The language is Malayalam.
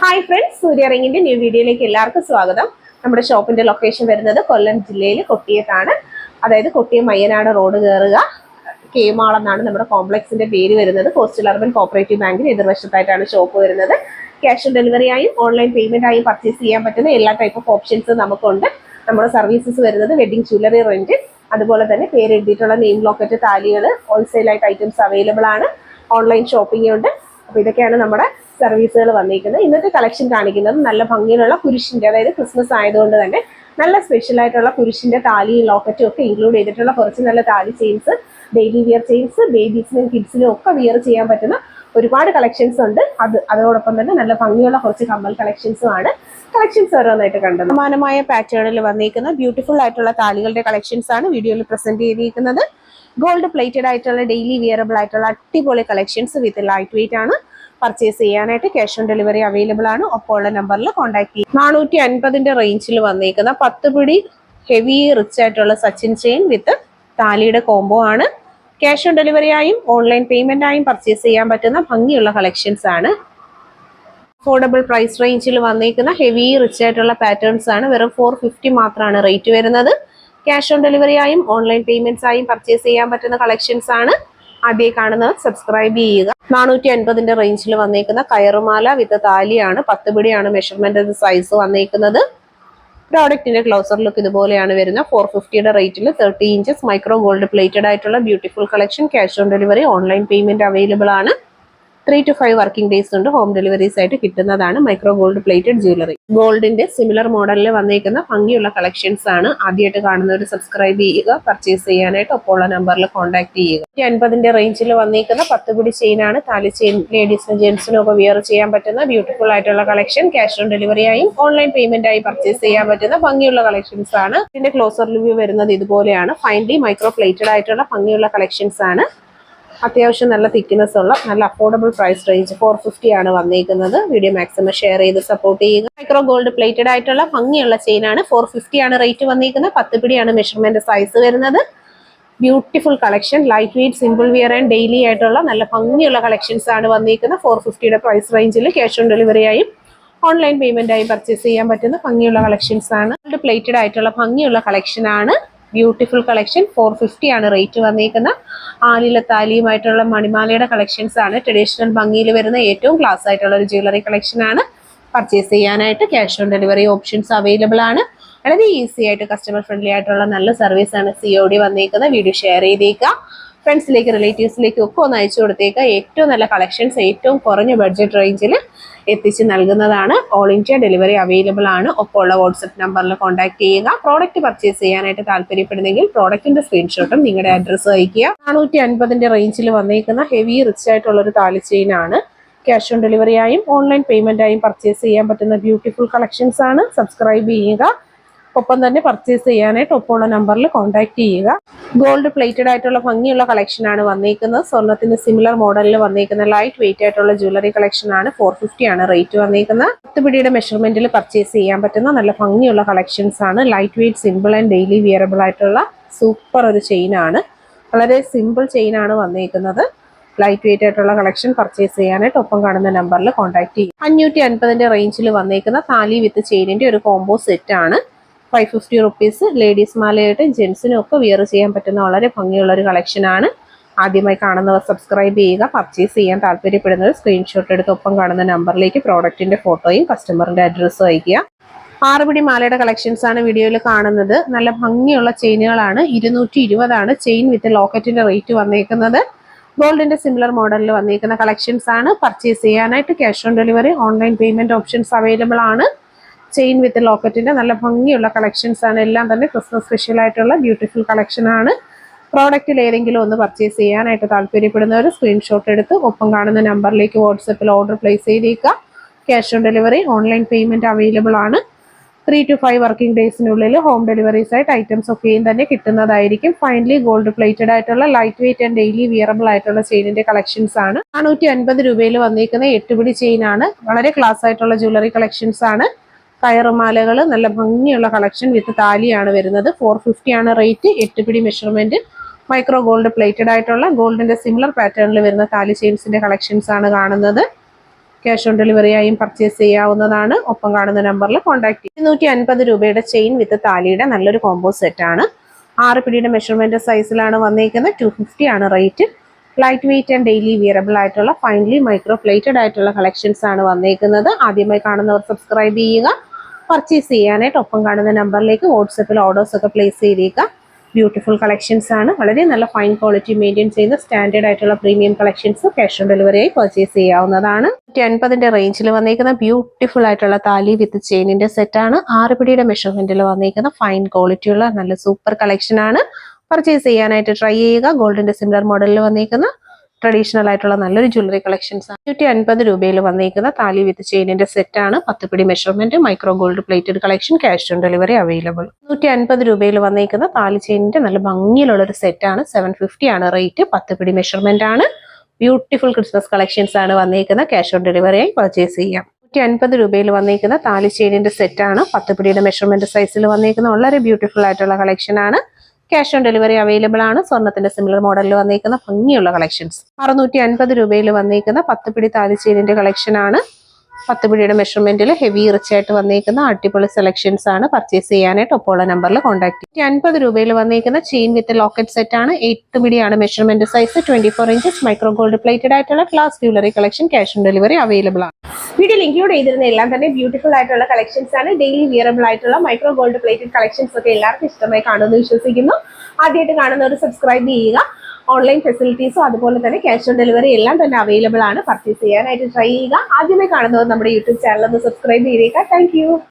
ഹായ് ഫ്രണ്ട്സ് സൂര്യറിങ്ങിന്റെ ന്യൂ വീഡിയോയിലേക്ക് എല്ലാവർക്കും സ്വാഗതം. നമ്മുടെ ഷോപ്പിന്റെ ലൊക്കേഷൻ വരുന്നത് കൊല്ലം ജില്ലയിൽ കൊട്ടിയത്താണ്. അതായത് കൊട്ടിയം മയ്യനാട് റോഡ് കയറുക കേമാൾ എന്നാണ് നമ്മുടെ കോംപ്ലക്സിന്റെ പേര് വരുന്നത്. കോസ്റ്റൽ അർബൻ കോപ്പറേറ്റീവ് ബാങ്കിന് എതിർവശത്തായിട്ടാണ് ഷോപ്പ് വരുന്നത്. ക്യാഷ് ഓൺ ഡെലിവറി ആയും ഓൺലൈൻ പേയ്മെന്റ് ആയും പർച്ചേസ് ചെയ്യാൻ പറ്റുന്ന എല്ലാ ടൈപ്പ് ഓഫ് ഓപ്ഷൻസ് നമുക്കുണ്ട്. നമ്മുടെ സർവീസസ് വരുന്നത് വെഡിങ് ജ്വല്ലറി റെന്റ് അതുപോലെ തന്നെ പേര് എഴുതിയിട്ടുള്ള നെയിം ലോക്കറ്റ് താലികൾ ഹോൾസെയിൽ ആയിട്ട് ഐറ്റംസ് അവൈലബിൾ ആണ്. ഓൺലൈൻ ഷോപ്പിംഗ് ഉണ്ട്. അപ്പോൾ ഇതൊക്കെയാണ് നമ്മുടെ സർവീസുകൾ വന്നിരിക്കുന്നത് ഇന്നത്തെ കളക്ഷൻ കാണിക്കുന്നത് നല്ല ഭംഗിയിലുള്ള കുരിശിന്റെ അതായത് ക്രിസ്മസ് ആയതുകൊണ്ട് തന്നെ നല്ല സ്പെഷ്യൽ ആയിട്ടുള്ള കുരിശിന്റെ താലിയും ലോക്കറ്റും ഒക്കെ ഇൻക്ലൂഡ് ചെയ്തിട്ടുള്ള കുറച്ച് നല്ല താലി ചെയിൻസ് ഡെയിലി വിയർ ചെയിൻസ് ബേബീസിനും കിഡ്സിനും ഒക്കെ വിയർ ചെയ്യാൻ പറ്റുന്ന ഒരുപാട് കളക്ഷൻസ് ഉണ്ട്. അത് അതോടൊപ്പം തന്നെ നല്ല ഭംഗിയുള്ള കുറച്ച് കമ്മൽ കളക്ഷൻസും ആണ്. കളക്ഷൻസ് ഓരോന്നായിട്ട് കണ്ടത്. സമാനമായ പാറ്റേണിൽ വന്നിരിക്കുന്ന ബ്യൂട്ടിഫുൾ ആയിട്ടുള്ള താലികളുടെ കളക്ഷൻസ് ആണ് വീഡിയോയിൽ പ്രസന്റ് ചെയ്തിരിക്കുന്നത്. ഗോൾഡ് പ്ലേറ്റഡ് ആയിട്ടുള്ള ഡെയിലി വിയറബിൾ ആയിട്ടുള്ള അടിപൊളി കളക്ഷൻസ് വിത്ത് ലൈറ്റ് വെയിറ്റ് ആണ്. പർച്ചേസ് ചെയ്യാനായിട്ട് ക്യാഷ് ഓൺ ഡെലിവറി അവൈലബിൾ ആണ്. ഒപ്പമുള്ള നമ്പറിൽ കോൺടാക്ട് ചെയ്യും. നാനൂറ്റി അൻപതിന്റെ റേഞ്ചിൽ വന്നിരിക്കുന്ന പത്ത് പിടി ഹെവി റിച്ച് ആയിട്ടുള്ള സച്ചിൻ ചെയിൻ വിത്ത് താലിയുടെ കോംബോ ആണ്. ക്യാഷ് ഓൺ ഡെലിവറി ആയും ഓൺലൈൻ പേയ്മെന്റ് ആയും പർച്ചേസ് ചെയ്യാൻ പറ്റുന്ന ഭംഗിയുള്ള കളക്ഷൻസ് ആണ്. അഫോർഡബിൾ പ്രൈസ് റേഞ്ചിൽ വന്നിരിക്കുന്ന ഹെവി റിച്ച് ആയിട്ടുള്ള പാറ്റേൺസ് ആണ്. വെറും ഫോർ ഫിഫ്റ്റി മാത്രമാണ് റേറ്റ് വരുന്നത്. ക്യാഷ് ഓൺ ഡെലിവറി ആയും ഓൺലൈൻ പേയ്മെന്റ്സ് ആയും പർച്ചേസ് ചെയ്യാൻ പറ്റുന്ന കളക്ഷൻസ് ആണ്. ആദ്യമായി കാണുന്നവർ സബ്സ്ക്രൈബ് ചെയ്യുക. നാനൂറ്റി അൻപതിന്റെ റേഞ്ചിൽ വന്നേക്കുന്ന കയറുമാല വിത്ത് താലിയാണ്. പത്ത് പിടിയാണ് മെഷർമെന്റ് സൈസ് വന്നേക്കുന്നത്. പ്രോഡക്റ്റിന്റെ ക്ലോസർ ലുക്ക് ഇതുപോലെയാണ് വരുന്നത്. ഫോർ ഫിഫ്റ്റിയുടെ റേറ്റിൽ thirty inches micro gold plated ആയിട്ടുള്ള beautiful collection cash on delivery online payment available ആണ്. Three two five working days കൊണ്ട് ഹോം ഡെലിവറീസ് ആയിട്ട് കിട്ടുന്നതാണ് മൈക്രോ ഗോൾഡ് പ്ലേറ്റഡ് ജ്വല്ലറി ഗോൾഡിന്റെ സിമിലർ മോഡലിൽ വന്നേക്കുന്ന ഭംഗിയുള്ള കളക്ഷൻസ് ആണ് ആദ്യമായിട്ട് കാണുന്നവർ സബ്സ്ക്രൈബ് ചെയ്യുക പർച്ചേസ് ചെയ്യാനായിട്ട് ഒപ്പമുള്ള നമ്പറിൽ കോൺടാക്ട് ചെയ്യുക. അൻപതിന്റെ റേഞ്ചിൽ വന്നേക്കുന്ന പത്ത് ചെയിൻ ആണ്. താലി ചെയിൻ ലേഡീസിനും ജെന്റ്സിനും ഒക്കെ വിയർ ചെയ്യാൻ പറ്റുന്ന ബ്യൂട്ടിഫുൾ ആയിട്ടുള്ള കളക്ഷൻ ക്യാഷ് ഓൺ ഡെലിവറി ആയും ഓൺലൈൻ പേയ്മെന്റ് ആയി പർച്ചേസ് ചെയ്യാൻ പറ്റുന്ന ഭംഗിയുള്ള കളക്ഷൻസ് ആണ്. ഇതിന്റെ ക്ലോസർ റിവ്യൂ വരുന്നത് ഇതുപോലെയാണ്. ഫൈനലി മൈക്രോ പ്ലേറ്റഡ് ആയിട്ടുള്ള ഭംഗിയുള്ള കളക്ഷൻസ് ആണ്. അത്യാവശ്യം നല്ല തിക്നെസ് ഉള്ള നല്ല affordable price range four fifty ആണ് വന്നിരിക്കുന്നത് വീഡിയോ മാക്സിമം ഷെയർ ചെയ്ത് സപ്പോർട്ട് ചെയ്യുക. മൈക്രോ ഗോൾഡ് പ്ലേറ്റഡ് ആയിട്ടുള്ള ഭംഗിയുള്ള ചെയിൻ ആണ് ഫോർ ഫിഫ്റ്റി ആണ് റേറ്റ് വന്നിരിക്കുന്നത് പത്ത് പിടിയാണ് മെഷർമെന്റ് സൈസ് വരുന്നത്. Beautiful collection light weight simple wear and daily ആയിട്ടുള്ള നല്ല ഭംഗിയുള്ള കളക്ഷൻസ് ആണ് വന്നിരിക്കുന്നത് ഫോർ ഫിഫ്റ്റിയുടെ പ്രൈസ് റേഞ്ചിൽ ക്യാഷ് ഓൺ ഡെലിവറി ആയും ഓൺലൈൻ പേയ്മെന്റ് ആയി പർച്ചേസ് ചെയ്യാൻ പറ്റുന്ന ഭംഗിയുള്ള കളക്ഷൻസ് ആണ്. പ്ലേറ്റഡ് ആയിട്ടുള്ള ഭംഗിയുള്ള കളക്ഷൻ ആണ്. ബ്യൂട്ടിഫുൾ കളക്ഷൻ ഫോർ ഫിഫ്റ്റി ആണ് റേറ്റ് വന്നിരിക്കുന്ന ആലില താലിയുമായിട്ടുള്ള മണിമാലയുടെ കളക്ഷൻസ് ആണ്. ട്രഡീഷണൽ ഭംഗിയിൽ വരുന്ന ഏറ്റവും ക്ലാസ് ആയിട്ടുള്ള ഒരു ജ്വല്ലറി കളക്ഷൻ ആണ്. പർച്ചേസ് ചെയ്യാനായിട്ട് cash on delivery options available ആണ്. വളരെ ഈസി ആയിട്ട് കസ്റ്റമർ ഫ്രണ്ട്ലി ആയിട്ടുള്ള നല്ല സർവീസ് ആണ് സി ഒ ഡി വന്നിരിക്കുന്നത് വീഡിയോ ഷെയർ ചെയ്തേക്കുക. ഫ്രണ്ട്സിലേക്ക് റിലേറ്റീവ്സിലേക്കും ഒക്കെ ഒന്ന് അയച്ചു കൊടുത്തേക്കുക ഏറ്റവും നല്ല കളക്ഷൻസ് ഏറ്റവും കുറഞ്ഞ ബഡ്ജറ്റ് റേഞ്ചിൽ എത്തിച്ച് നൽകുന്നതാണ്. ഓൾ ഇന്ത്യ ഡെലിവറി അവൈലബിൾ ആണ്. ഒപ്പമുള്ള വാട്സപ്പ് നമ്പറിൽ കോൺടാക്ട് ചെയ്യുക. പ്രോഡക്റ്റ് പർച്ചേസ് ചെയ്യാനായിട്ട് താല്പര്യപ്പെടുന്നെങ്കിൽ പ്രോഡക്റ്റിന്റെ സ്ക്രീൻഷോട്ടും നിങ്ങളുടെ അഡ്രസ്സ് അയക്കുക നാനൂറ്റി അൻപതിന്റെ റേഞ്ചിൽ വന്നേക്കുന്ന ഹെവി റിച്ച് ആയിട്ടുള്ള ഒരു താലി ചെയിൻ ആണ്. ക്യാഷ് ഓൺ ഡെലിവറി ആയും ഓൺലൈൻ പേയ്മെന്റ് ആയും പർച്ചേസ് ചെയ്യാൻ പറ്റുന്ന ബ്യൂട്ടിഫുൾ കളക്ഷൻസ് ആണ്. സബ്സ്ക്രൈബ് ചെയ്യുക. ഒപ്പം തന്നെ പർച്ചേസ് ചെയ്യാനായിട്ട് ഒപ്പമുള്ള നമ്പറിൽ കോൺടാക്ട് ചെയ്യുക. ഗോൾഡ് പ്ലേറ്റഡ് ആയിട്ടുള്ള ഭംഗിയുള്ള കളക്ഷൻ ആണ് വന്നിരിക്കുന്നത് സ്വർണത്തിന് സിമിലർ മോഡലിൽ വന്നിരിക്കുന്ന ലൈറ്റ് വെയിറ്റ് ആയിട്ടുള്ള ജ്വല്ലറി ആണ് ഫോർ ആണ് റേറ്റ് വന്നിരിക്കുന്നത് പത്ത് പിടിയുടെ മെഷർമെന്റിൽ പർച്ചേസ് ചെയ്യാൻ പറ്റുന്ന നല്ല ഭംഗിയുള്ള കളക്ഷൻസ് ആണ്. Light weight simple and daily wearable ആയിട്ടുള്ള സൂപ്പർ ഒരു ചെയിൻ ആണ്. വളരെ സിമ്പിൾ ചെയിൻ ആണ് വന്നിരിക്കുന്നത് ലൈറ്റ് വെയിറ്റ് ആയിട്ടുള്ള കളക്ഷൻ പർച്ചേസ് ചെയ്യാനായിട്ട് ഒപ്പം കാണുന്ന നമ്പറിൽ കോൺടാക്ട് ചെയ്യും അഞ്ഞൂറ്റി അൻപതിന്റെ റേഞ്ചിൽ വന്നിരിക്കുന്ന താലി വിത്ത് ചെയിനിന്റെ ഒരു കോംബോ സെറ്റ് ആണ്. ഫൈവ് ഫിഫ്റ്റി റുപ്പീസ് ലേഡീസ് മാലയായിട്ട് ജെൻസിനും ഒക്കെ വിയർ ചെയ്യാൻ പറ്റുന്ന വളരെ ഭംഗിയുള്ള ഒരു കളക്ഷനാണ് ആദ്യമായി കാണുന്നവർ സബ്സ്ക്രൈബ് ചെയ്യുക പർച്ചേസ് ചെയ്യാൻ താല്പര്യപ്പെടുന്നവർ സ്ക്രീൻഷോട്ട് എടുത്ത് ഒപ്പം കാണുന്ന നമ്പറിലേക്ക് പ്രോഡക്റ്റിന്റെ ഫോട്ടോയും കസ്റ്റമറിന്റെ അഡ്രസ്സും അയക്കുക ആറുപിടി മാലയുടെ കളക്ഷൻസ് ആണ് വീഡിയോയിൽ കാണുന്നത്. നല്ല ഭംഗിയുള്ള ചെയിനുകളാണ്. ഇരുന്നൂറ്റി ഇരുപതാണ് ചെയിൻ വിത്ത് ലോക്കറ്റിന്റെ റേറ്റ് വന്നേക്കുന്നത്. ഗോൾഡിന്റെ സിമിലർ മോഡലിൽ വന്നിരിക്കുന്ന കളക്ഷൻസ് ആണ്. പർച്ചേസ് ചെയ്യാനായിട്ട് cash on delivery online payment options available ആണ്. ചെയിൻ വിത്ത് ലോക്കറ്റിന്റെ നല്ല ഭംഗിയുള്ള കളക്ഷൻസ് ആണ്. എല്ലാം തന്നെ ക്രിസ്മസ് സ്പെഷ്യൽ ആയിട്ടുള്ള ബ്യൂട്ടിഫുൾ കളക്ഷൻ ആണ്. പ്രോഡക്റ്റിൽ ഏതെങ്കിലും ഒന്ന് പർച്ചേസ് ചെയ്യാനായിട്ട് താല്പര്യപ്പെടുന്നവർ സ്ക്രീൻഷോട്ട് എടുത്ത് ഒപ്പം കാണുന്ന നമ്പറിലേക്ക് വാട്സപ്പിൽ ഓർഡർ പ്ലേസ് ചെയ്തേക്കുക. Cash on delivery online payment available ആണ്. ത്രീ ടു ഫൈവ് വർക്കിംഗ് ഡേയ്സിനുള്ളിൽ ഹോം ഡെലിവറീസ് ആയിട്ട് ഐറ്റംസ് ഒക്കെയും തന്നെ കിട്ടുന്നതായിരിക്കും. ഫൈനലി ഗോൾഡ് പ്ലേറ്റഡ് ആയിട്ടുള്ള light weight and daily wearable ആയിട്ടുള്ള ചെയിനിന്റെ കളക്ഷൻസ് ആണ്. നാനൂറ്റി അൻപത് രൂപയിൽ വന്നിരിക്കുന്ന എട്ടുപിടി ചെയിൻ ആണ്. വളരെ ക്ലാസ് ആയിട്ടുള്ള ജ്വല്ലറി കളക്ഷൻസ് ആണ്. കയറുമാലകൾ നല്ല ഭംഗിയുള്ള കളക്ഷൻ വിത്ത് താലിയാണ് വരുന്നത്. ഫോർ ഫിഫ്റ്റി ആണ് റേറ്റ് എട്ട് പിടി മെഷർമെന്റ് മൈക്രോ ഗോൾഡ് പ്ലേറ്റഡ് ആയിട്ടുള്ള ഗോൾഡിന്റെ സിമിലർ പാറ്റേണിൽ വരുന്ന താലി ചെയിൻസിന്റെ കളക്ഷൻസ് ആണ് കാണുന്നത്. ക്യാഷ് ഓൺ ഡെലിവറിയായും പർച്ചേസ് ചെയ്യാവുന്നതാണ്. ഒപ്പം കാണുന്ന നമ്പറിൽ കോൺടാക്ട് ചെയ്യും. ഇരുന്നൂറ്റി അൻപത് രൂപയുടെ ചെയിൻ വിത്ത് താലിയുടെ നല്ലൊരു കോംബോ ആണ്. ആറ് പിടിയുടെ മെഷർമെന്റ് സൈസിലാണ് വന്നേക്കുന്നത്. ടു ഫിഫ്റ്റി ആണ് rate light weight and daily wearable ആയിട്ടുള്ള ഫൈനലി മൈക്രോ പ്ലേറ്റഡ് ആയിട്ടുള്ള കളക്ഷൻസ് ആണ് വന്നേക്കുന്നത്. ആദ്യമായി കാണുന്നവർ സബ്സ്ക്രൈബ് ചെയ്യുക. പർച്ചേസ് ചെയ്യാനായിട്ട് ഒപ്പം കാണുന്ന നമ്പറിലേക്ക് വാട്സപ്പിൽ ഓർഡേഴ്സ് ഒക്കെ പ്ലേസ് ചെയ്തേക്കുക. ബ്യൂട്ടിഫുൾ കളക്ഷൻസ് ആണ്. വളരെ നല്ല ഫൈൻ ക്വാളിറ്റി മെയിന്റെയിൻ ചെയ്യുന്ന സ്റ്റാൻഡേർഡ് ആയിട്ടുള്ള premium collections cash on delivery ആയി പർച്ചേസ് ചെയ്യാവുന്നതാണ്. അൻപതിന്റെ റേഞ്ചിൽ വന്നേക്കുന്ന ബ്യൂട്ടിഫുൾ ആയിട്ടുള്ള താലി വിത്ത് ചെയിനിന്റെ സെറ്റാണ് ആറ് പിടിയുടെ മെഷർമെന്റിൽ വന്നേക്കുന്ന ഫൈൻ ക്വാളിറ്റിയുള്ള നല്ല സൂപ്പർ കളക്ഷൻ ആണ്. പർച്ചേസ് ചെയ്യാനായിട്ട് ട്രൈ ചെയ്യുക. ഗോൾഡിന്റെ സിമിലർ മോഡലിൽ വന്നേക്കുന്ന ട്രഡീഷണൽ ആയിട്ടുള്ള നല്ലൊരു ജ്വല്ലറി കളക്ഷൻസ് ആണ്. നൂറ്റി അൻപത് രൂപയിൽ വന്നിരിക്കുന്ന താലി വിത്ത് ചെയിനിന്റെ സെറ്റ് ആണ്. പത്ത് പിടി measurement micro gold plated collection cash on delivery available നൂറ്റി അൻപത് രൂപയിൽ വന്നിരിക്കുന്ന താലി ചെയിനിന്റെ നല്ല ഭംഗിയിലുള്ള ഒരു സെറ്റ് ആണ്. സെവൻ ഫിഫ്റ്റി ആണ് റേറ്റ് പത്ത് പിടി മെഷർമെന്റ് ആണ്. ബ്യൂട്ടിഫുൾ ക്രിസ്മസ് കളക്ഷൻസ് ആണ് വന്നിരിക്കുന്ന ക്യാഷ് ഓൺ ഡെലിവറി ആയി പർച്ചേസ് ചെയ്യാം. നൂറ്റി അൻപത് രൂപയിൽ വന്നിരിക്കുന്ന താലി ചെയിനിന്റെ സെറ്റ് ആണ്. പത്ത് പിടിയുടെ മെഷർമെന്റ് സൈസിൽ വന്നിരിക്കുന്ന വളരെ ബ്യൂട്ടിഫുൾ ആയിട്ടുള്ള കളക്ഷൻ ആണ്. ക്യാഷ് ഓൺ ഡെലിവറി അവൈലബിൾ ആണ്. സ്വർണത്തിന്റെ സിമിലർ മോഡലിൽ വന്നേക്കുന്ന ഭംഗിയുള്ള കളക്ഷൻസ്. അറുന്നൂറ്റി അൻപത് രൂപയിൽ വന്നേക്കുന്ന പത്ത് പിടി താലിച്ചേരിന്റെ കളക്ഷൻ ആണ്. പത്ത് പിടിയുടെ മെഷർമെന്റിൽ ഹെവി റിച്ച് ആയിട്ട് വന്നേക്കുന്ന അടിപൊളി സെലക്ഷൻസ് ആണ് പർച്ചേസ് ചെയ്യാനായിട്ട് ഒപ്പോള നമ്പറിൽ കോൺടാക്ട് ചെയ്യും. അൻപത് രൂപയിൽ വന്നേക്കുന്ന ചെയിൻ വിത്ത് ലോക്കറ്റ് സെറ്റ് ആണ് എട്ട് പിടിയാണ് measurement size twenty four inches micro gold plated ആയിട്ടുള്ള class jewellery collection cash on delivery available ആണ്. വീഡിയോയിൽ ഇൻക്ലൂഡ് ചെയ്തിരുന്ന എല്ലാം തന്നെ ബ്യൂട്ടിഫുൾ ആയിട്ടുള്ള കളക്ഷൻസ് ആണ്. ഡെയിലി വിയറബിൾ ആയിട്ടുള്ള മൈക്രോ ഗോൾഡ് പ്ലേറ്റഡ് കളക്ഷൻസ് ഒക്കെ എല്ലാവർക്കും ഇഷ്ടമായി കാണുമെന്ന് വിശ്വസിക്കുന്നു. ആദ്യമായിട്ട് കാണുന്നവർ സബ്സ്ക്രൈബ് ചെയ്യുക. ഓൺലൈൻ ഫെസിലിറ്റീസും അതുപോലെ തന്നെ ക്യാഷ് ഓൺ ഡെലിവറി എല്ലാം തന്നെ അവൈലബിൾ ആണ്. പർച്ചേസ് ചെയ്യാനായിട്ട് ട്രൈ ചെയ്യുക. ആദ്യമേ കാണുന്നവർ നമ്മുടെ യൂട്യൂബ് ചാനൽ ഒന്ന് സബ്സ്ക്രൈബ് ചെയ്തേക്കാം താങ്ക്